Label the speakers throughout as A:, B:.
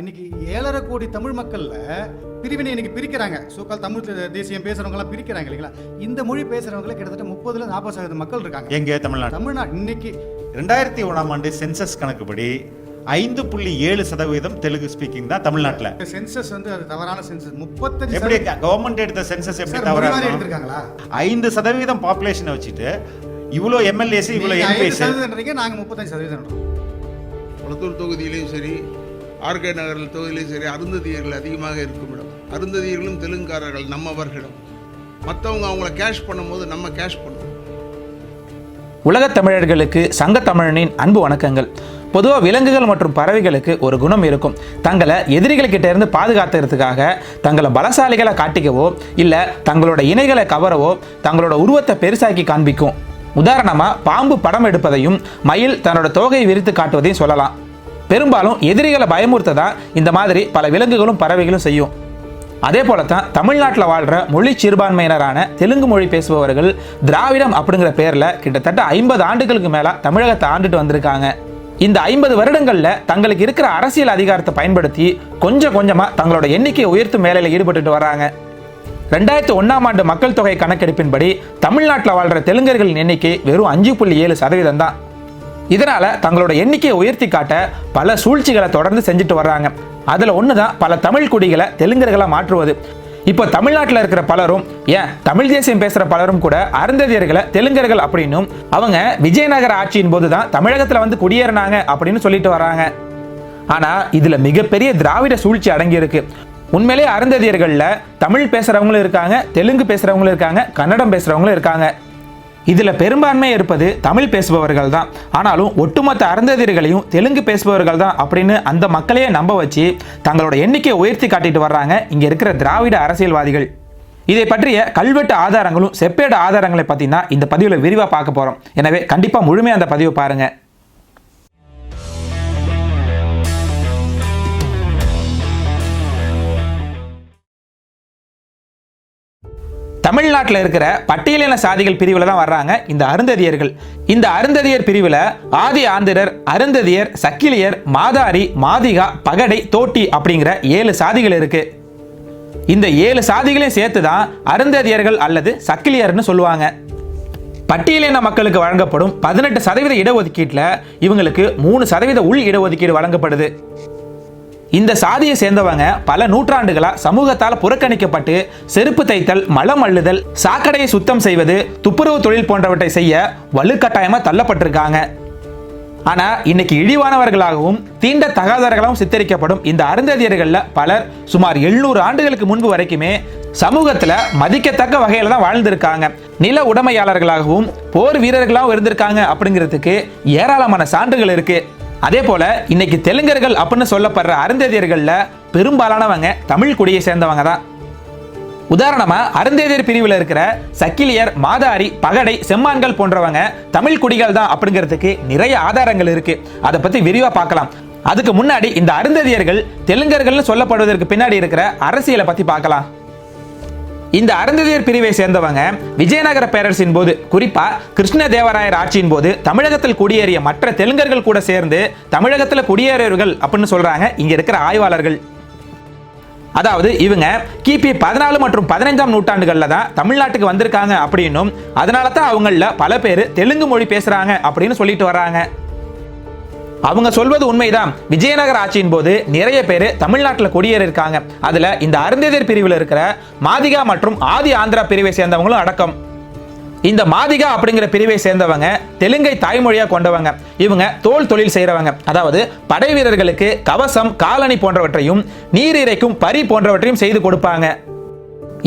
A: இன்னைக்கு ஏழரை கோடி தமிழ் மக்கள்ல பிரிவினை இன்னைக்கு பிரிக்கிறாங்க. சோக்கால் தமிழ் தேசியம் பேசுறவங்க எல்லாம் பிரிக்கிறாங்க இல்லைங்களா? இந்த மொழி பேசுறவங்கள கிட்டத்தட்ட முப்பதுல நாற்பது சதவீதம் மக்கள் இருக்காங்க.
B: எங்க? தமிழ்நாடு.
A: தமிழ்நாடு. இன்னைக்கு
B: ரெண்டாயிரத்தி ஒன்றாம் ஆண்டு சென்சஸ் கணக்குப்படி ஐந்து புள்ளி ஏழு சதவீதம் தெலுங்கு ஸ்பீக்கிங் தான் தமிழ்நாட்டில்.
A: சென்சஸ் வந்து அது தவறான சென்சஸ். முப்பத்தஞ்சு
B: எப்படி கவர்மெண்ட் எடுத்த சென்சஸ் எப்படி
A: சார்,
B: தவறா
A: மொழி வாரி
B: இருக்கும்?
A: எடுத்திருக்காங்களா?
B: ஐந்து சதவீதம் பாப்புலேஷனை வச்சுட்டு இவ்வளோ எம்எல்ஏஸ் இவ்வளோ
A: நீங்க ஐந்து
B: எம்பிஸ்
A: சதவீதம்ன்றீங்க நாங்க முப்பத்தஞ்சு சதவீதம்
C: குளத்தூர் தொகுதியிலையும் சரி ஆர்கே நகரில் தொகுதியிலையும் சரி அருந்ததியர்கள் அதிகமாக இருக்கும் இடம். அருந்ததியர்களும் தெலுங்காரர்கள் நம்மவர்களிடம். மற்றவங்க அவங்கள கேஷ் பண்ணும்போது நம்ம கேஷ் பண்ணுவோம்.
D: உலகத் தமிழர்களுக்கு சங்க தமிழனின் அன்பு வணக்கங்கள். பொதுவாக விலங்குகள் மற்றும் பறவைகளுக்கு ஒரு குணம் இருக்கும். தங்களை எதிரிகள்கிட்ட இருந்து பாதுகாத்துறதுக்காக தங்களை பலசாலிகளை காட்டிக்கவோ இல்லை தங்களோட இணைகளை கவரவோ தங்களோட உருவத்தை பெருசாக்கி காண்பிக்கும். உதாரணமாக பாம்பு படம் எடுப்பதையும் மயில் தன்னோட தோகையை விரித்து காட்டுவதையும் சொல்லலாம். பெரும்பாலும் எதிரிகளை பயமுறுத்ததா இந்த மாதிரி பல விலங்குகளும் பறவைகளும் செய்யும். அதே போல தான் தமிழ்நாட்டில் வாழ்கிற மொழி சிறுபான்மையினரான தெலுங்கு மொழி பேசுபவர்கள் திராவிடம் அப்படிங்கிற பேரில் கிட்டத்தட்ட ஐம்பது ஆண்டுகளுக்கு மேலே தமிழகத்தை ஆண்டுட்டு வந்திருக்காங்க. இந்த ஐம்பது வருடங்களில் தங்களுக்கு இருக்கிற அரசியல் அதிகாரத்தை பயன்படுத்தி கொஞ்சம் கொஞ்சமாக தங்களோட எண்ணிக்கையை உயர்த்தும் வேலையில் ஈடுபட்டுட்டு வராங்க. ரெண்டாயிரத்தி ஒன்றாம் ஆண்டு மக்கள் தொகை கணக்கெடுப்பின்படி தமிழ்நாட்டில் வாழ்கிற தெலுங்கர்களின் எண்ணிக்கை வெறும் அஞ்சு புள்ளி ஏழு சதவீதம் தான். இதனால தங்களோட எண்ணிக்கையை உயர்த்தி காட்ட பல சூழ்ச்சிகளை தொடர்ந்து செஞ்சுட்டு வர்றாங்க. அதுல ஒன்று தான் பல தமிழ் குடிகளை தெலுங்கர்களா மாற்றுவது. இப்போ தமிழ்நாட்டில் இருக்கிற பலரும் ஏன் தமிழ் தேசியம் பேசுகிற பலரும் கூட அருந்ததியர்களை தெலுங்கர்கள் அப்படின்னும் அவங்க விஜயநகர ஆட்சியின் போது தான் தமிழகத்தில் வந்து குடியேறினாங்க அப்படின்னு சொல்லிட்டு வராங்க ஆனால் இதில் மிகப்பெரிய திராவிட சூழ்ச்சி அடங்கியிருக்கு. உண்மையிலே அருந்ததியர்களில் தமிழ் பேசுகிறவங்களும் இருக்காங்க தெலுங்கு பேசுகிறவங்களும் இருக்காங்க கன்னடம் பேசுகிறவங்களும் இருக்காங்க. இதில் பெரும்பான்மை இருப்பது தமிழ் பேசுபவர்கள் தான் ஆனாலும் ஒட்டுமொத்த அறந்ததிர்களையும் தெலுங்கு பேசுபவர்கள் தான் அப்படின்னு அந்த மக்களையே நம்ப வச்சு தங்களோட எண்ணிக்கையை உயர்த்தி காட்டிட்டு வர்றாங்க இங்கே இருக்கிற திராவிட அரசியல்வாதிகள். இதை பற்றிய கல்வெட்டு ஆதாரங்களும் செப்பேடு ஆதாரங்களை பற்றினா இந்த பதிவில் விரிவாக பார்க்க போகிறோம் எனவே கண்டிப்பாக முழுமையாக அந்த பதிவை பாருங்கள் தமிழ்நாட்டில் இருக்கிற பட்டியலின சாதிகள் பிரிவில் தான் வர்றாங்க இந்த அருந்ததியர்கள். இந்த அருந்ததியர் பிரிவில் ஆதி ஆந்திரர் அருந்ததியர் சக்கிலியர் மாதாரி மாதிகா பகடை தோட்டி அப்படிங்கிற ஏழு சாதிகள் இருக்கு. இந்த ஏழு சாதிகளையும் சேர்த்து தான் அருந்ததியர்கள் அல்லது சக்கிலியர்னு சொல்லுவாங்க. பட்டியலின மக்களுக்கு வழங்கப்படும் பதினெட்டு சதவீத இடஒதுக்கீட்டில் இவங்களுக்கு மூணு சதவீத உள் இடஒதுக்கீடு வழங்கப்படுது. இந்த சாதியை சேர்ந்தவங்க பல நூற்றாண்டுகளாக சமூகத்தால் புறக்கணிக்கப்பட்டு செருப்பு தைத்தல் மலம் அள்ளுதல் சாக்கடையை சுத்தம் செய்வது துப்புரவு தொழில் போன்றவற்றை செய்ய வலுக்கட்டாயமாக தள்ளப்பட்டிருக்காங்க. ஆனால் இன்னைக்கு இழிவானவர்களாகவும் தீண்ட தகாதவர்களாகவும் சித்தரிக்கப்படும் இந்த அருந்ததியர்களில் பலர் சுமார் 700 ஆண்டுகளுக்கு முன்பு வரைக்குமே சமூகத்தில் மதிக்கத்தக்க வகையில் தான் வாழ்ந்திருக்காங்க. நில உடைமையாளர்களாகவும் போர் வீரர்களாகவும் இருந்திருக்காங்க அப்படிங்கிறதுக்கு ஏராளமான சான்றுகள் இருக்குது அதே போல இன்னைக்கு தெலுங்கர்கள் அப்படின்னு சொல்லப்படுற அருந்ததியர்களில் பெரும்பாலானவங்க தமிழ் குடியை சேர்ந்தவங்க தான். உதாரணமா அருந்தேதியர் பிரிவில் இருக்கிற சக்கிலியர் மாதாரி பகடை செம்மான்கள் போன்றவங்க தமிழ் குடிகள் தான் அப்படிங்கிறதுக்கு நிறைய ஆதாரங்கள் இருக்கு. அதை பத்தி விரிவா பார்க்கலாம். அதுக்கு முன்னாடி இந்த அருந்ததியர்கள் தெலுங்கர்கள்னு சொல்லப்படுவதற்கு பின்னாடி இருக்கிற அரசியலை பத்தி பார்க்கலாம். இந்த அருந்ததியர் பிரிவை சேர்ந்தவங்க விஜயநகர பேரரசின் போது குறிப்பா கிருஷ்ணதேவராயர் ஆட்சியின் போது தமிழகத்தில் குடியேறிய மற்ற தெலுங்கர்கள் கூட சேர்ந்து தமிழகத்தில் குடியேறியவர்கள் அப்படின்னு சொல்றாங்க. இங்க இருக்கிற ஆய்வாளர்கள். அதாவது இவங்க கிபி பதினாலு மற்றும் பதினைஞ்சாம் நூற்றாண்டுகளில் தான் தமிழ்நாட்டுக்கு வந்திருக்காங்க அப்படின்னும் அதனால தான் அவங்களில் பல பேர் தெலுங்கு மொழி பேசுகிறாங்க அப்படின்னு சொல்லிட்டு வராங்க அவங்க சொல்வது உண்மைதான். விஜயநகர ஆட்சியின் போது நிறைய பேர் தமிழ்நாட்டில் குடியேறியிருக்காங்க அதுல இந்த அருந்ததியர் பிரிவில் இருக்கிற மாதிகா மற்றும் ஆதி ஆந்திரா பிரிவை சேர்ந்தவங்களும் அடக்கம். இந்த மாதிகா அப்படிங்கிற பிரிவை சேர்ந்தவங்க தெலுங்கை தாய்மொழியாக கொண்டவங்க. இவங்க தோல் தொழில் செய்கிறவங்க அதாவது படை வீரர்களுக்கு கவசம் காலணி போன்றவற்றையும் நீர் இறைக்கும் பரி போன்றவற்றையும் செய்து கொடுப்பாங்க.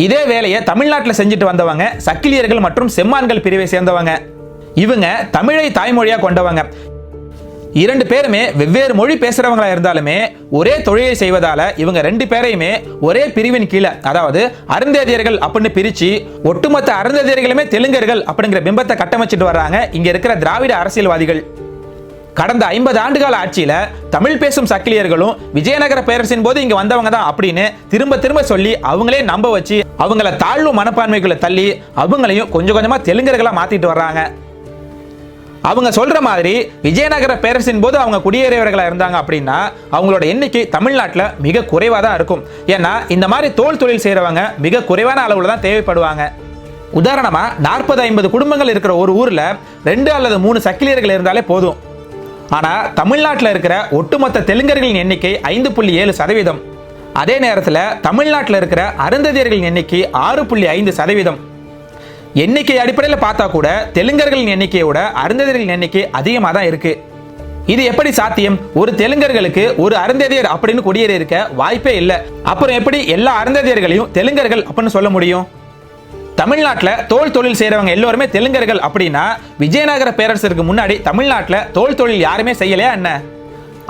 D: இதே வேலையை தமிழ்நாட்டில் செஞ்சுட்டு வந்தவங்க சக்கிலியர்கள் மற்றும் செம்மான்கள் பிரிவை சேர்ந்தவங்க. இவங்க தமிழை தாய்மொழியாக கொண்டவங்க. இரண்டு பேருமே வெவ்வேறு மொழி பேசுறவங்களா இருந்தாலுமே ஒரே தொழிலை செய்வதால இவங்க ரெண்டு பேரையுமே ஒரே பிரிவின் கீழே அதாவது அருந்ததியர்கள் அப்படின்னு பிரிச்சு ஒட்டுமொத்த அருந்ததியர்களுமே தெலுங்கர்கள் அப்படிங்கிற பிம்பத்தை கட்டமைச்சிட்டு வர்றாங்க. இங்க இருக்கிற திராவிட அரசியல்வாதிகள். கடந்த ஐம்பது ஆண்டுகால ஆட்சியில தமிழ் பேசும் சக்கிலியர்களும் விஜயநகர பேரரசின் போது இங்க வந்தவங்க தான் அப்படின்னு திரும்ப திரும்ப சொல்லி அவங்களே நம்ப வச்சு அவங்கள தாழ்வு மனப்பான்மைக்குள்ள தள்ளி அவங்களையும் கொஞ்சம் கொஞ்சமா தெலுங்கர்களா மாத்திட்டு வர்றாங்க. அவங்க சொல்ற மாதிரி விஜயநகர பேரரசின் போது அவங்க குடியேறியவர்களாக இருந்தாங்க அப்படின்னா அவங்களோட எண்ணிக்கை தமிழ்நாட்டில் மிக குறைவாக தான் இருக்கும். ஏன்னா இந்த மாதிரி தோல் தொழில் செய்கிறவங்க மிக குறைவான அளவில் தான் தேவைப்படுவாங்க. உதாரணமாக நாற்பது ஐம்பது குடும்பங்கள் இருக்கிற ஒரு ஊரில் ரெண்டு அல்லது மூணு சக்கிலியர்கள் இருந்தாலே போதும். ஆனால் தமிழ்நாட்டில் இருக்கிற ஒட்டுமொத்த தெலுங்கர்களின் எண்ணிக்கை ஐந்து புள்ளி ஏழு சதவீதம். அதே நேரத்தில் தமிழ்நாட்டில் இருக்கிற அருந்ததியர்களின் எண்ணிக்கை ஆறு புள்ளி ஐந்து சதவீதம். எண்ணிக்கை அடிப்படையில் பார்த்தா கூட தெலுங்கர்களின் எண்ணிக்கையோட அருந்ததியர்களின் எண்ணிக்கை அதிகமாக தான் இருக்கு. இது எப்படி சாத்தியம்? ஒரு தெலுங்கர்களுக்கு ஒரு அருந்ததியர் அப்படின்னு குடியேறி இருக்க வாய்ப்பே இல்லை. அப்புறம் எப்படி எல்லா அருந்ததியர்களையும் தெலுங்கர்கள் அப்படின்னு சொல்ல முடியும்? தமிழ்நாட்டில் தோல் தொழில் செய்கிறவங்க எல்லோருமே தெலுங்கர்கள் அப்படின்னா விஜயநகர பேரரசருக்கு முன்னாடி தமிழ்நாட்டில் தோல் தொழில் யாருமே செய்யலையா என்ன?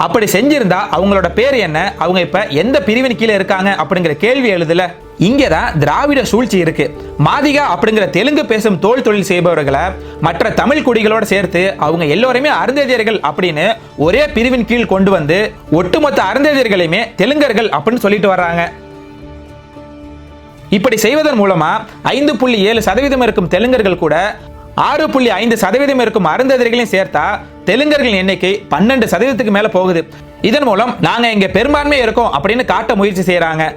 D: அப்படி செஞ்சிருந்தா அவங்களோட பேர் என்ன? அவங்க இப்ப எந்த பிரிவின் கீழே இருக்காங்க அப்படிங்கிற கேள்வி எழுதல. இங்கே தான் திராவிட சூழ்ச்சி இருக்கு. மாதிகா அப்படிங்கிற தெலுங்கு பேசும் தோல் தொழில் செய்பவர்களை மற்ற தமிழ் குடிகளோட சேர்த்து அவங்க எல்லோருமே அருந்ததியர்கள் அப்படின்னு ஒரே பிரிவின் கீழ் கொண்டு வந்து ஒட்டுமொத்த அருந்ததியர்களையுமே தெலுங்கர்கள் அப்படின்னு சொல்லிட்டு வர்றாங்க. இப்படி செய்வதன் மூலமா ஐந்து புள்ளி ஏழு சதவீதம் இருக்கும் தெலுங்கர்கள் கூட ஆறு புள்ளி ஐந்து சதவீதம் இருக்கும் அருந்ததிர்களையும் சேர்த்தா தெலுங்கர்களின் எண்ணிக்கை பன்னெண்டு சதவீதத்துக்கு மேல போகுது. இதன் மூலம் நாங்க இங்க பெரும்பான்மை இருக்கோம் அப்படின்னு காட்ட முயற்சி செய்யறாங்க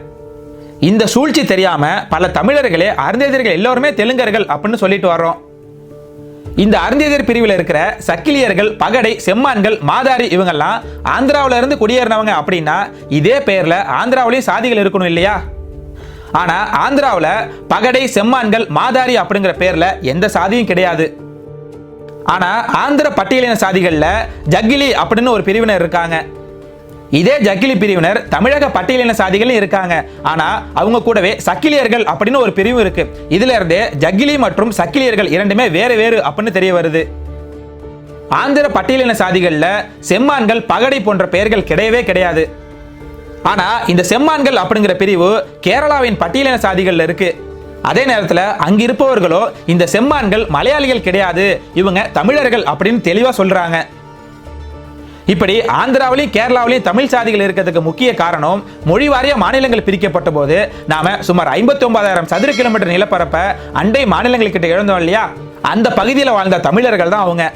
D: இந்த சூழ்ச்சி தெரியாம பல தமிழர்களே அருந்ததியர்கள் எல்லோருமே தெலுங்கர்கள் அப்படின்னு சொல்லிட்டு வர்றோம். இந்த அருந்ததிர் பிரிவில் இருக்கிற சக்கிலியர்கள் பகடை செம்மான்கள் மாதாரி இவங்கெல்லாம் ஆந்திராவில இருந்து குடியேறினவங்க அப்படின்னா இதே பெயர்ல ஆந்திராவிலையும் சாதிகள் இருக்கணும் இல்லையா? ஆனா ஆந்திராவில் பகடை செம்மான்கள் மாதாரி அப்படிங்கிற பேர்ல எந்த சாதியும் கிடையாது. ஆனா ஆந்திர பட்டியலின சாதிகளில் ஜக்கிலி அப்படின்னு ஒரு பிரிவினர் இருக்காங்க. இதே ஜக்கிலி பிரிவினர் தமிழக பட்டியலின சாதிகளும் இருக்காங்க. ஆனா அவங்க கூடவே சக்கிலியர்கள் அப்படின்னு ஒரு பிரிவு இருக்கு. இதுல இருந்தே ஜக்கிலி மற்றும் சக்கிலியர்கள் இரண்டுமே வேறு வேறு அப்படின்னு தெரிய வருது. ஆந்திர பட்டியலின சாதிகளில் செம்மான்கள் பகடை போன்ற பெயர்கள் கிடையவே கிடையாது. ஆனா இந்த செம்மான்கள் அப்படிங்கிற பிரிவு கேரளாவின் பட்டியலின சாதிகள்ல இருக்கு. அதே நேரத்தில் அங்க இருப்பவர்களோ இந்த செம்மான்கள் மலையாளிகள் கிடையாது இவங்க தமிழர்கள் அப்படின்னு தெளிவா சொல்றாங்க. இப்படி ஆந்திராவிலையும் கேரளாவிலையும் தமிழ் சாதிகள் இருக்கிறதுக்கு முக்கிய காரணம் மொழி வாரிய மாநிலங்கள் பிரிக்கப்பட்ட போது நாம சுமார் ஐம்பத்தி ஒன்பதாயிரம் சதுர கிலோமீட்டர் நிலப்பரப்ப அண்டை மாநிலங்கள்கிட்ட இழந்தோம் இல்லையா? அந்த பகுதியில் வாழ்ந்த தமிழர்கள் தான் அவங்க.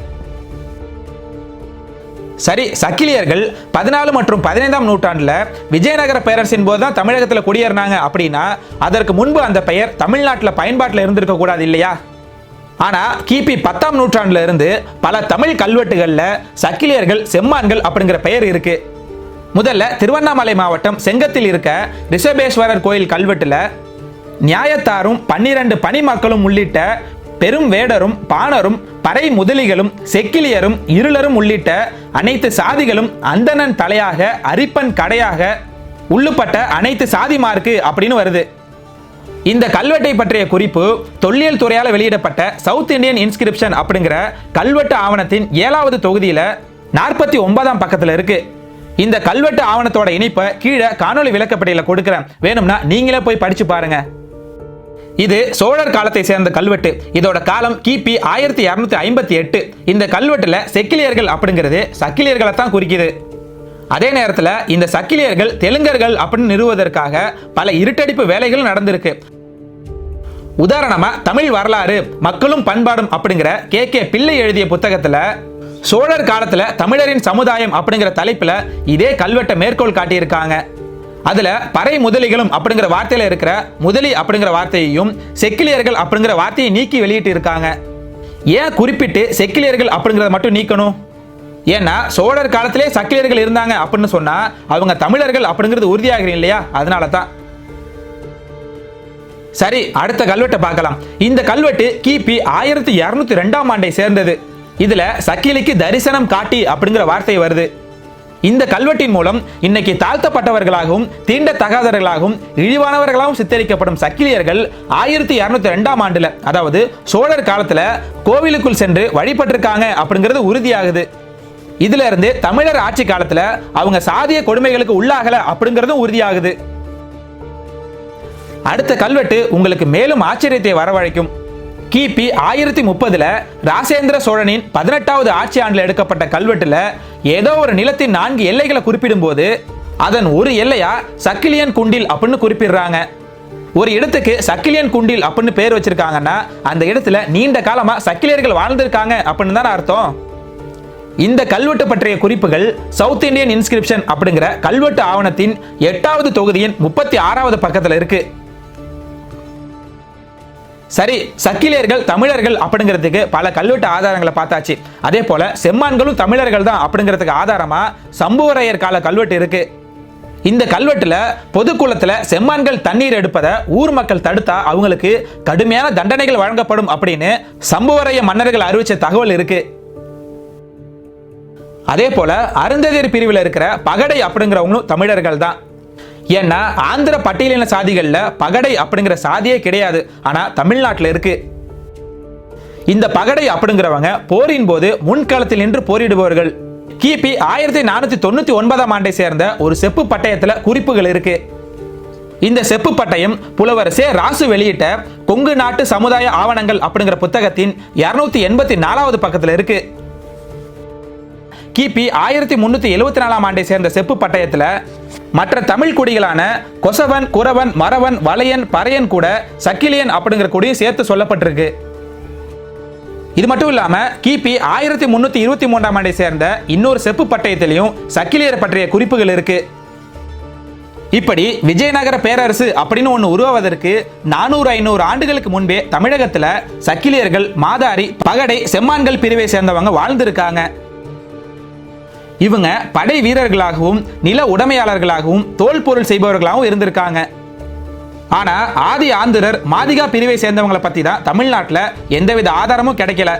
D: சரி சக்கிலியர்கள் பதினாலு மற்றும் பதினைந்தாம் நூற்றாண்டுல விஜயநகர பேரரசின் போது தான் தமிழகத்தில் குடியேறினாங்க அப்படின்னா அதற்கு முன்பு அந்த பெயர் தமிழ்நாட்டில் பயன்பாட்டில் இருந்திருக்க கூடாது இல்லையா? ஆனா கிபி பத்தாம் நூற்றாண்டுல இருந்து பல தமிழ் கல்வெட்டுகள்ல சக்கிலியர்கள் செம்மான்கள் அப்படிங்கிற பெயர் இருக்கு. முதல்ல திருவண்ணாமலை மாவட்டம் செங்கத்தில் இருக்க ரிஷபேஸ்வரர் கோயில் கல்வெட்டுல நியாயத்தாரும் பன்னிரண்டு பணிமக்களும் உள்ளிட்ட பெரும் வேடரும் பாணரும் பறை முதலிகளும் செக்கிலியரும் இருளரும் உள்ளிட்ட அனைத்து சாதிகளும் அந்தணன் தலையாக அரிப்பன் கடையாக உள்ளுப்பட்ட அனைத்து சாதிமார்க்கு அப்படின்னு வருது. இந்த கல்வெட்டை பற்றிய குறிப்பு தொல்லியல் துறையால் வெளியிடப்பட்ட சவுத் இந்தியன் இன்ஸ்கிரிப்ஷன் அப்படிங்கிற கல்வெட்டு ஆவணத்தின் ஏழாவது தொகுதியில் நாற்பத்தி ஒன்பதாம் பக்கத்தில் இருக்கு. இந்த கல்வெட்டு ஆவணத்தோட இணைப்பை கீழே காணொளி விளக்கப்படையில் கொடுக்குறேன். வேணும்னா நீங்களே போய் படிச்சு பாருங்கள் இது சோழர் காலத்தை சேர்ந்த கல்வெட்டு. இதோட காலம் கிபி ஆயிரத்தி இரநூத்தி ஐம்பத்தி எட்டு. இந்த கல்வெட்டுல செக்கிலியர்கள் அப்படிங்கிறது சக்கிலியர்களை தான் குறிக்குது. அதே நேரத்தில் இந்த சக்கிலியர்கள் தெலுங்கர்கள் அப்படின்னு நிறுவுவதற்காக பல இருட்டடிப்பு வேலைகள் நடந்திருக்கு. உதாரணமா தமிழ் வரலாறு மக்களும் பண்பாடும் அப்படிங்கிற கே. கே. பிள்ளை எழுதிய புத்தகத்துல சோழர் காலத்துல தமிழரின் சமுதாயம் அப்படிங்கிற தலைப்புல இதே கல்வெட்டை மேற்கோள் காட்டியிருக்காங்க. அதில் பறை முதலிகளும் அப்படிங்கிற வார்த்தையில் இருக்கிற முதலி அப்படிங்கிற வார்த்தையையும் செக்கிலியர்கள் அப்படிங்கிற வார்த்தையை நீக்கி வெளியிட்டு இருக்காங்க. ஏன் குறிப்பிட்டு செக்கிலியர்கள் அப்படிங்கிறத மட்டும் நீக்கணும்? ஏன்னா சோழர் காலத்திலே சக்கிலியர்கள் இருந்தாங்க அப்படின்னு சொன்னால் அவங்க தமிழர்கள் அப்படிங்கிறது உறுதியாகிறீங்க இல்லையா? அதனால தான் சரி அடுத்த கல்வெட்டை பார்க்கலாம். இந்த கல்வெட்டு கிபி ஆயிரத்தி இரநூத்தி ரெண்டாம் ஆண்டை சேர்ந்தது. இதுல சக்கிலிக்கு தரிசனம் காட்டி அப்படிங்கிற வார்த்தை வருது. இந்த கல்வெட்டின் மூலம் இன்னைக்கு தாழ்த்தப்பட்டவர்களாகவும் தீண்டத்தகாதவர்களாகவும் இழிவானவர்களாகவும் சித்தரிக்கப்படும் சக்கிலியர்கள் ஆயிரத்தி இரநூத்தி ரெண்டாம் ஆண்டுல அதாவது சோழர் காலத்துல கோவிலுக்குள் சென்று வழிபட்டிருக்காங்க அப்படிங்கிறது உறுதியாகுது. இதுல இருந்து தமிழர் ஆட்சி காலத்துல அவங்க சாதிய கொடுமைகளுக்கு உள்ளாகல அப்படிங்கிறதும் உறுதியாகுது. அடுத்த கல்வெட்டு உங்களுக்கு மேலும் ஆச்சரியத்தை வரவழைக்கும். கிபி ஆயிரத்தி முப்பதுல ராசேந்திர சோழனின் பதினெட்டாவது ஆட்சி ஆண்டில் எடுக்கப்பட்ட கல்வெட்டுல ஏதோ ஒரு நிலத்தின் நான்கு எல்லைகளை குறிப்பிடும்போது அதன் ஒரு எல்லையா சக்கிலியன் குண்டில் அப்படின்னு குறிப்பிடுறாங்க. ஒரு இடத்துக்கு சக்கிலியன் குண்டில் அப்படின்னு பேர் வச்சிருக்காங்கன்னா அந்த இடத்துல நீண்ட காலமா சக்கிலியர்கள் வாழ்ந்திருக்காங்க அப்படின்னு தானே அர்த்தம். இந்த கல்வெட்டு பற்றிய குறிப்புகள் சவுத் இந்தியன் இன்ஸ்கிரிப்ஷன் அப்படிங்கிற கல்வெட்டு ஆவணத்தின் எட்டாவது தொகுதியின் முப்பத்தி ஆறாவது பக்கத்தில் இருக்குது சரி சக்கிலியர்கள் தமிழர்கள் அப்படிங்கிறதுக்கு பல கல்வெட்டு ஆதாரங்களை பார்த்தாச்சு. அதே போல செம்மான்களும் தமிழர்கள் தான் அப்படிங்கிறதுக்கு ஆதாரமா சம்புவரையர் கால கல்வெட்டு இருக்கு. இந்த கல்வெட்டுல பொதுக்குளத்துல செம்மான்கள் தண்ணீர் எடுப்பதை ஊர் மக்கள் தடுத்தா அவங்களுக்கு கடுமையான தண்டனைகள் வழங்கப்படும் அப்படின்னு சம்புவரைய மன்னர்கள் அறிவிச்ச தகவல் இருக்கு. அதே போல அருந்ததிர் பிரிவில் இருக்கிற பகடை அப்படிங்கிறவங்களும் தமிழர்கள் தான். ஏன்னா ஆந்திர பட்டியலின சாதிகளில் பகடை அப்படிங்கிற சாதியே கிடையாது. ஆனால் தமிழ்நாட்டில் இருக்கு. இந்த பகடை அப்படிங்கிறவங்க போரின் போது முன்களத்தில் நின்று போரிடுபவர்கள். கிபி ஆயிரத்தி நானூத்தி தொண்ணூத்தி ஒன்பதாம் ஆண்டை சேர்ந்த ஒரு செப்பு பட்டயத்துல குறிப்புகள் இருக்கு. இந்த செப்பு பட்டயம் புலவரசே ராசு வெளியிட்ட கொங்கு நாட்டு சமுதாய ஆவணங்கள் அப்படிங்கிற புத்தகத்தின் இருநூத்தி எண்பத்தி நாலாவது பக்கத்துல இருக்கு. கிபி ஆயிரத்தி முன்னூத்தி எழுபத்தி நாலாம் ஆண்டை சேர்ந்த செப்பு பட்டயத்துல மற்ற தமிழ் குடிகளான கொசவன் குறவன் மறவன் வளையன் பறையன் கூட சக்கிலியன் அப்படிங்கிற குடியும் சேர்த்து சொல்லப்பட்டிருக்கு. இது மட்டும் இல்லாம கிபி ஆயிரத்தி முன்னூத்தி இருபத்தி மூன்றாம் ஆண்டை சேர்ந்த இன்னொரு செப்பு பட்டயத்திலையும் சக்கிலியர் பற்றிய குறிப்புகள் இருக்கு. இப்படி விஜயநகர பேரரசு அப்படின்னு ஒன்று உருவாவதற்கு நானூறு ஐநூறு ஆண்டுகளுக்கு முன்பே தமிழகத்தில் சக்கிலியர்கள் மாதாரி பகடை செம்மான்கள் பிரிவை சேர்ந்தவங்க வாழ்ந்திருக்காங்க. இவங்க படை வீரர்களாகவும் நில உடைமையாளர்களாகவும் தோல் பொருள் செய்பவர்களாகவும் இருந்திருக்காங்க. ஆனா ஆதி ஆந்திரர் மாதிகா பிரிவை சேர்ந்தவங்களை பத்தி தான் தமிழ்நாட்டில் எந்தவித ஆதாரமும் கிடைக்கல.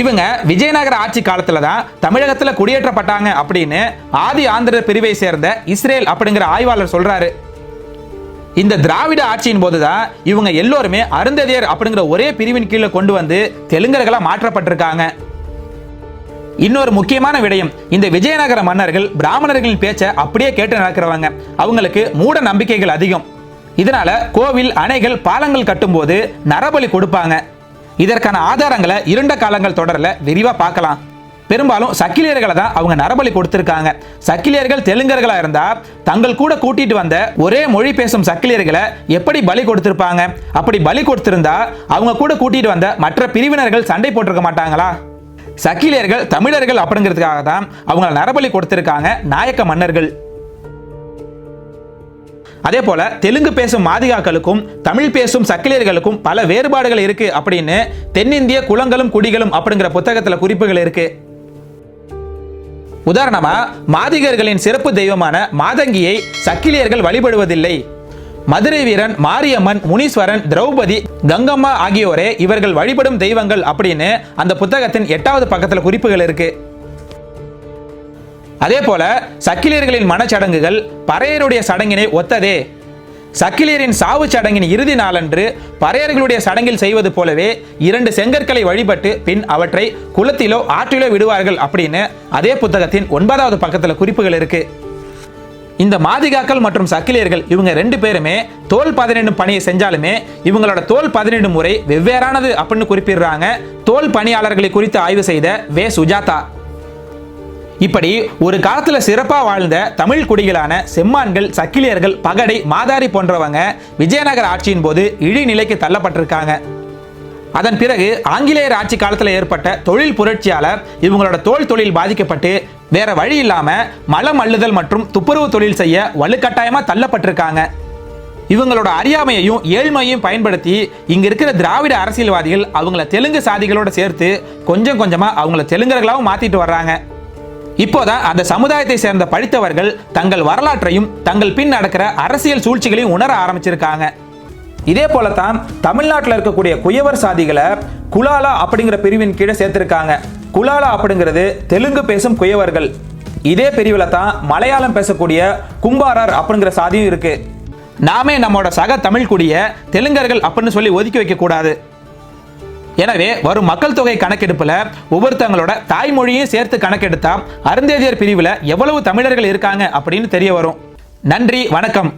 D: இவங்க விஜயநகர ஆட்சி காலத்துல தான் தமிழகத்துல குடியேற்றப்பட்டாங்க அப்படின்னு ஆதி ஆந்திரர் பிரிவை சேர்ந்த இஸ்ரேல் அப்படிங்கிற ஆய்வாளர் சொல்றாரு. இந்த திராவிட ஆட்சியின் போதுதான் இவங்க எல்லோருமே அருந்ததியர் அப்படிங்கிற ஒரே பிரிவின் கீழே கொண்டு வந்து தெலுங்கர்களா மாற்றப்பட்டிருக்காங்க. இன்னொரு முக்கியமான விடயம் இந்த விஜயநகர மன்னர்கள் பிராமணர்களின் பேச்சை அப்படியே கேட்டு நடக்கிறவங்க. அவங்களுக்கு மூட நம்பிக்கைகள் அதிகம். இதனால கோவில் அணைகள் பாலங்கள் கட்டும்போது நரபலி கொடுப்பாங்க. இதற்கான ஆதாரங்களை இருண்ட காலங்கள் தொடரில் விரிவாக பார்க்கலாம். பெரும்பாலும் சக்கிலியர்களை தான் அவங்க நரபலி கொடுத்துருக்காங்க. சக்கிலியர்கள் தெலுங்கர்களா இருந்தா தங்கள் கூட கூட்டிட்டு வந்த ஒரே மொழி பேசும் சக்கிலியர்களை எப்படி பலி கொடுத்திருப்பாங்க? அப்படி பலி கொடுத்திருந்தா அவங்க கூட கூட்டிட்டு வந்த மற்ற பிரிவினர்கள் சண்டை போட்டிருக்க மாட்டாங்களா? சக்கிலியர்கள் தமிழர்கள் அப்படிங்கிறதுக்காக தான் அவங்கள நரபலி கொடுத்திருக்காங்க நாயக்க மன்னர்கள். அதே போல தெலுங்கு பேசும் மாதிகாக்களுக்கும் தமிழ் பேசும் சக்கிலியர்களுக்கும் பல வேறுபாடுகள் இருக்கு அப்படின்னு தென்னிந்திய குளங்களும் குடிகளும் அப்படிங்கிற புத்தகத்துல குறிப்புகள் இருக்கு. உதாரணமா மாதிகர்களின் சிறப்பு தெய்வமான மாதங்கியை சக்கிலியர்கள் வழிபடுவதில்லை. மதுரை வீரன் மாரியம்மன் முனீஸ்வரன் திரௌபதி கங்கம்மா ஆகியோரே இவர்கள் வழிபடும் தெய்வங்கள் அப்படின்னு அந்த புத்தகத்தின் எட்டாவது பக்கத்தில் குறிப்புகள் இருக்கு. அதே போல சக்கிலியர்களின் மனச்சடங்குகள் பறையருடைய சடங்கினை ஒத்ததே. சக்கிலியரின் சாவு சடங்கின் இறுதி நாளன்று பறையர்களுடைய சடங்கில் செய்வது போலவே இரண்டு செங்கற்களை வழிபட்டு பின் அவற்றை குளத்திலோ ஆற்றிலோ விடுவார்கள் அப்படின்னு அதே புத்தகத்தின் ஒன்பதாவது பக்கத்தில் குறிப்புகள் இருக்கு. இந்த மாதிகாக்கள் மற்றும் சக்கிலியர்கள் இவங்க ரெண்டு பேருமே தோல் பதினெண்டு பணியை செஞ்சாலுமே இவங்களோட தோல் பதினெண்டு முறை வெவ்வேறானது அப்படின்னு குறிப்பிடுறாங்க. தோல் பணியாளர்களை குறித்து ஆய்வு செய்த வே. சுஜாதா. இப்படி ஒரு காலத்தில் சிறப்பாக வாழ்ந்த தமிழ் குடிகளான செம்மான்கள் சக்கிலியர்கள் பகடை மாதாரி போன்றவங்க விஜயநகர ஆட்சியின் போது இழிநிலைக்கு தள்ளப்பட்டிருக்காங்க. அதன் பிறகு ஆங்கிலேயர் ஆட்சி காலத்தில் ஏற்பட்ட தொழில் புரட்சியாளர் இவங்களோட தோல் தொழில் பாதிக்கப்பட்டு வேற வழி இல்லாம மலம் அள்ளுதல் மற்றும் துப்புரவு தொழில் செய்ய வலுக்கட்டாயமா தள்ளப்பட்டிருக்காங்க. இவங்களோட அறியாமையையும் ஏழ்மையையும் பயன்படுத்தி இங்க இருக்கிற திராவிட அரசியல்வாதிகள் அவங்கள தெலுங்கு சாதிகளோட சேர்த்து கொஞ்சம் கொஞ்சமா அவங்கள தெலுங்கர்களாகவும் மாத்திட்டு வர்றாங்க. இப்போதான் அந்த சமுதாயத்தை சேர்ந்த படித்தவர்கள் தங்கள் வரலாற்றையும் தங்கள் பின் நடக்கிற அரசியல் சூழ்ச்சிகளையும் உணர ஆரம்பிச்சிருக்காங்க. இதே போலத்தான் தமிழ்நாட்டில் இருக்கக்கூடிய குயவர் சாதிகளை குலாலா அப்படிங்கிற பிரிவின் கீழே சேர்த்திருக்காங்க. குலாலா அப்படிங்கிறது தெலுங்கு பேசும் குயவர்கள். இதே பிரிவில் தான் மலையாளம் பேசக்கூடிய கும்பாரர் அப்படிங்கிற சாதியும் இருக்கு. நாமே நம்மோட சக தமிழ் குடிய தெலுங்கர்கள் அப்படின்னு சொல்லி ஒதுக்கி வைக்கக்கூடாது எனவே வரும் மக்கள் தொகை கணக்கெடுப்பில் ஒவ்வொருத்தவங்களோட தாய்மொழியும் சேர்த்து கணக்கெடுத்தா அருந்தேதியர் பிரிவில் எவ்வளவு தமிழர்கள் இருக்காங்க அப்படின்னு தெரிய வரும். நன்றி வணக்கம்.